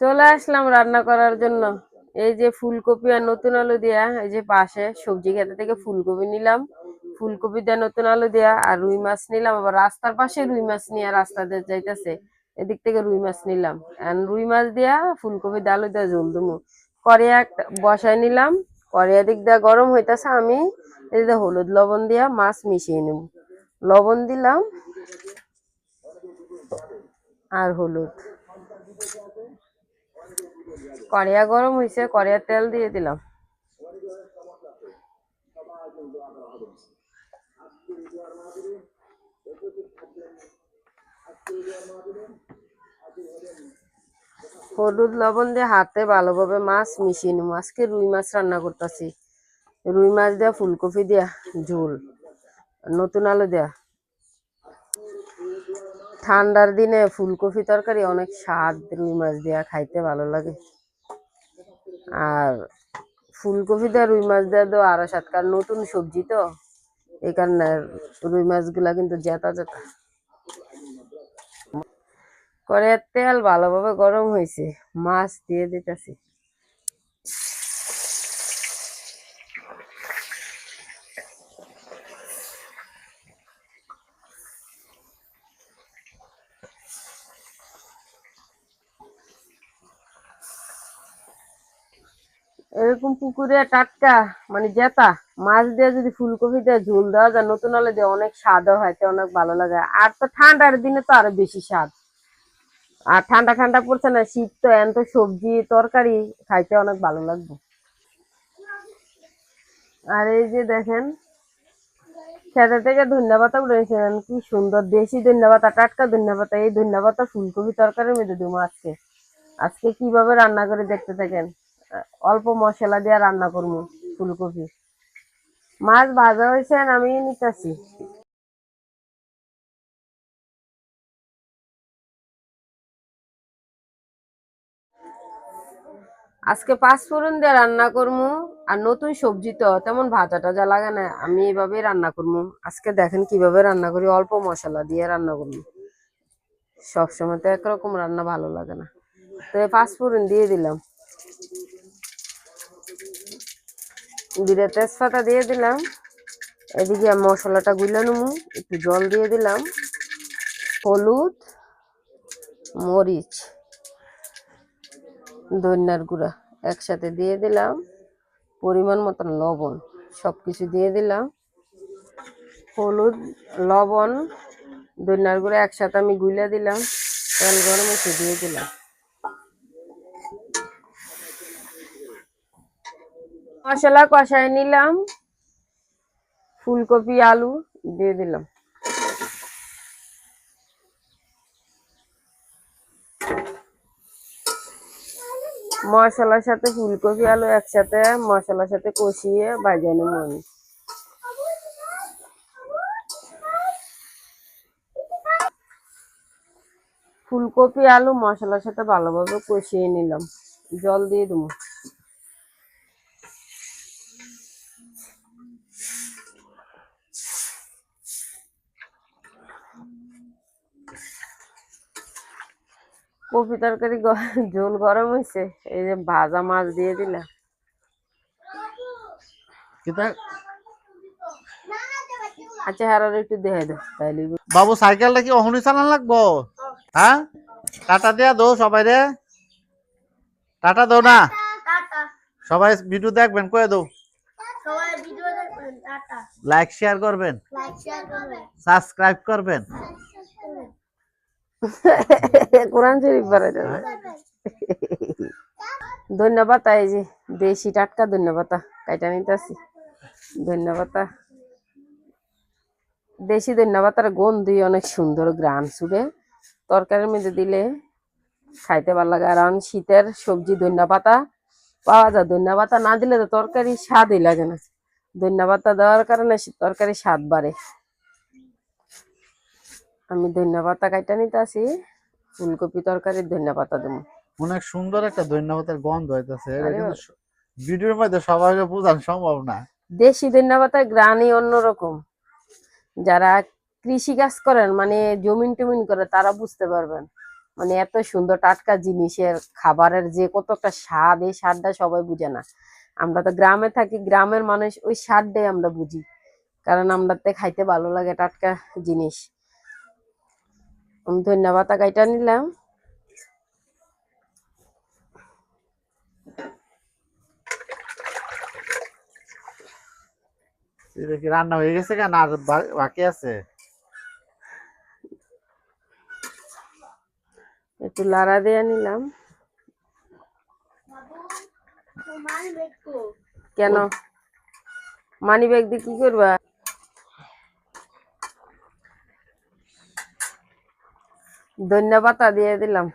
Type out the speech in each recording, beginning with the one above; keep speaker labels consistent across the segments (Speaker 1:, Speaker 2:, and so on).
Speaker 1: চলে আসলাম রান্না করার জন্য। এই যে ফুলকপি আর নতুন আলু দিয়া, এই যে পাশে সবজি খেতে থেকে ফুলকপি নিলাম। ফুলকপি দিয়ে নতুন আলু দিয়া আর রুই মাছ নিলাম। আবার রাস্তার পাশে রুই মাছ নিয়ে রাস্তা দিয়ে যাইতেছে, এদিক থেকে রুই মাছ নিলাম। রুই মাছ দিয়া ফুলকপি আলু দিয়ে ঝোল দুমু। করিয়া একটা বসাই নিলাম। করিয়া দিক দিয়া গরম হইতাছে, আমি যে হলুদ লবণ দিয়া মাছ মিশিয়ে নেব লবণ দিলাম আর হলুদ। কড়িয়া গরম হয়েছে কড়িয়া তেল দিয়ে দিলাম। হলুদ লবণ দিয়ে হাতে ভালোভাবে মাছ মিশিয়ে নেব। আজকে রুই মাছ রান্না করতেছি। রুই মাছ দেয়া ফুলকপি দেয়া ঝোল, নতুন আলু দেয়া। ঠান্ডার দিনে ফুলকপি তরকারি অনেক স্বাদ রুই মাছ দেয়া, খাইতে ভালো লাগে। আর ফুলকপি তো রুই মাছ দেওয়া তো আরও সাতকার নতুন সবজি তো। এই কারণে রুই মাছগুলা কিন্তু জেতা জেতা। করে তেল ভালোভাবে গরম হয়েছে, মাছ দিয়ে দিতেছি। এরকম পুকুরে টাটকা মানে জেতা, মাছ দিয়ে যদি ফুলকপি দিয়ে, ঝোল দেওয়া যায়, নতুন আলু দিয়ে অনেক স্বাদও হয় অনেক ভালো লাগে। আর তো ঠান্ডার দিনে তো আরও বেশি স্বাদ। আর ঠান্ডা ঠান্ডা পড়ছে না, শীত তো এত সবজি, তরকারি, খাইতে অনেক ভালো লাগবে। আর এই যে দেখেন, খেতে থেকে ধন্যবাদ উঠেছিলেন কি সুন্দর দেশি ধন্যবাদ, টাটকা ধন্যবাদ, এই ধন্যবাদ ফুলকপি তরকারির মধ্যে দেবো আজকে। আজকে কীভাবে রান্না করে দেখতে থাকেন? অল্প মশলা দিয়ে রান্না করব ফুলকপি। মাছ ভাজা হয়েছে আমি নিতেছি। আজকে পাঁচ ফোড়ন দিয়ে রান্না করব আর নতুন সবজি তো, তেমন ভাজা টাজা লাগে না, আমি এইভাবেই রান্না করব আজকে দেখেন কীভাবে রান্না করি, অল্প মশলা দিয়ে রান্না করব সবসময় তো একরকম রান্না ভালো লাগে না। তো পাঁচ ফোড়ন দিয়ে দিলাম। দিয়ে তেজপাতা দিয়ে দিলাম। এদিকে মশলাটা গুলে নেব, একটু জল দিয়ে দিলাম। হলুদ, মরিচ, ধনিয়ার গুঁড়া একসাথে দিয়ে দিলাম। পরিমাণ মতন লবণ সব কিছু দিয়ে দিলাম। হলুদ, লবণ, ধনিয়ার গুঁড়া একসাথে আমি গুলে দিলাম। তেল গরম দিয়ে দিলাম। মশলা কষায় নিলাম। ফুলকপি, আলু দিয়ে দিলাম। মশলার সাথে ফুলকপি, আলু একসাথে, মশলার সাথে কষিয়ে নেব আমি ফুলকপি, আলু মশলার সাথে ভালোভাবে কষিয়ে নিলাম। জল দিয়ে দেবো। কপি তরকারি গ- ঝোল গরম হয়েছে এই যে ভাজা মাছ দিয়ে দিলাম। আচ্ছা একটু দেখে দাও তাইলে
Speaker 2: বাবু সাইকেলটা কি অহনি চালান লাগবো? হ্যাঁ? টাটা দেয়া দো সবাই রে। টাটা দো না। সবাই ভিডিও দেখবেন কয়ে দো।
Speaker 3: সবাই ভিডিও দেখবেন টাটা।
Speaker 2: লাইক শেয়ার করবেন।
Speaker 3: লাইক শেয়ার করবেন।
Speaker 2: সাবস্ক্রাইব করবেন।
Speaker 1: কোরআন শরীফ বাড়াই যাবে ধন্যবাদ, এই যে দেশি টাটকা ধন্যবাদ কাইটা নিতেছি। ধন্যবাদ দেশি ধন্যবাদ গন্ধই অনেক সুন্দর, গ্রান সুরে তরকারির মধ্যে দিলে খাইতে ভালো লাগে। আর শীতের সবজি ধনিয়া পাতা পাওয়া যায়। ধনিয়া পাতা না দিলে তো তরকারি স্বাদই লাগে না। ধনিয়া পাতা দেওয়ার কারণে তরকারি স্বাদ বাড়ে। আমি ধন্যপাতা পাতা কাইটা নিতে আসি। ফুলকপি তরকারির ধন্যপাতা পাতা দেবো।
Speaker 2: অনেক সুন্দর একটা ধন্যপাতার গন্ধ হইতেছে। ভিডিওর মধ্যে সবাইকে বোঝানো সম্ভব না।
Speaker 1: দেশি ধনিয়া পাতার গ্রানই অন্যরকম। যারা কৃষি কাজ করেন মানে জমিন টমিন করে তারা বুঝতে পারবেন। মানে এত সুন্দর টাটকা জিনিসের খাবারের যে কত একটা স্বাদ এই স্বাদটা সবাই বুঝে না। আমরা তো গ্রামে থাকি গ্রামের মানুষ ওই স্বাদটাই আমরা বুঝি। কারণ আমরা তো খাইতে ভালো লাগে টাটকা জিনিস। আমি ধন্যবাদ কাইটা নিলাম
Speaker 2: এটা কি রান্না হয়ে গেছে কেন আর বাকি আছে
Speaker 1: একটু লাড়া দিয়ে নিলাম কেন মানি ব্যাগ দিয়ে কি করবা ধন্যবাদ দিয়ে দিলাম।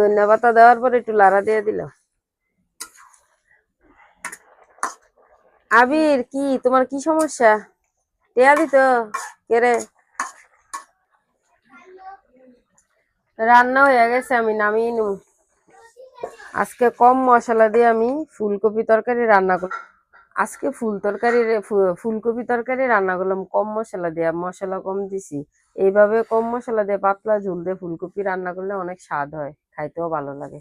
Speaker 1: ধন্যবাদ দেওয়ার পর একটু লাড়া দিয়ে দিলাম। আবির, কি তোমার কি সমস্যা? টেয়া দিত? কে রে রান্না হয়ে গেছে, আমি নামিয়ে নিব। আজকে কম মশলা দিয়ে আমি ফুলকপি তরকারি রান্না করি আজকে ফুল তরকারি ফুলকপি তরকারি রান্না করলাম, কম মশলা দিয়ে মশলা কম দিছি। এইভাবে কম মশলা দিয়ে পাতলা ঝুল দিয়ে ফুলকপি রান্না করলে অনেক স্বাদ হয়, খাইতেও ভালো লাগে।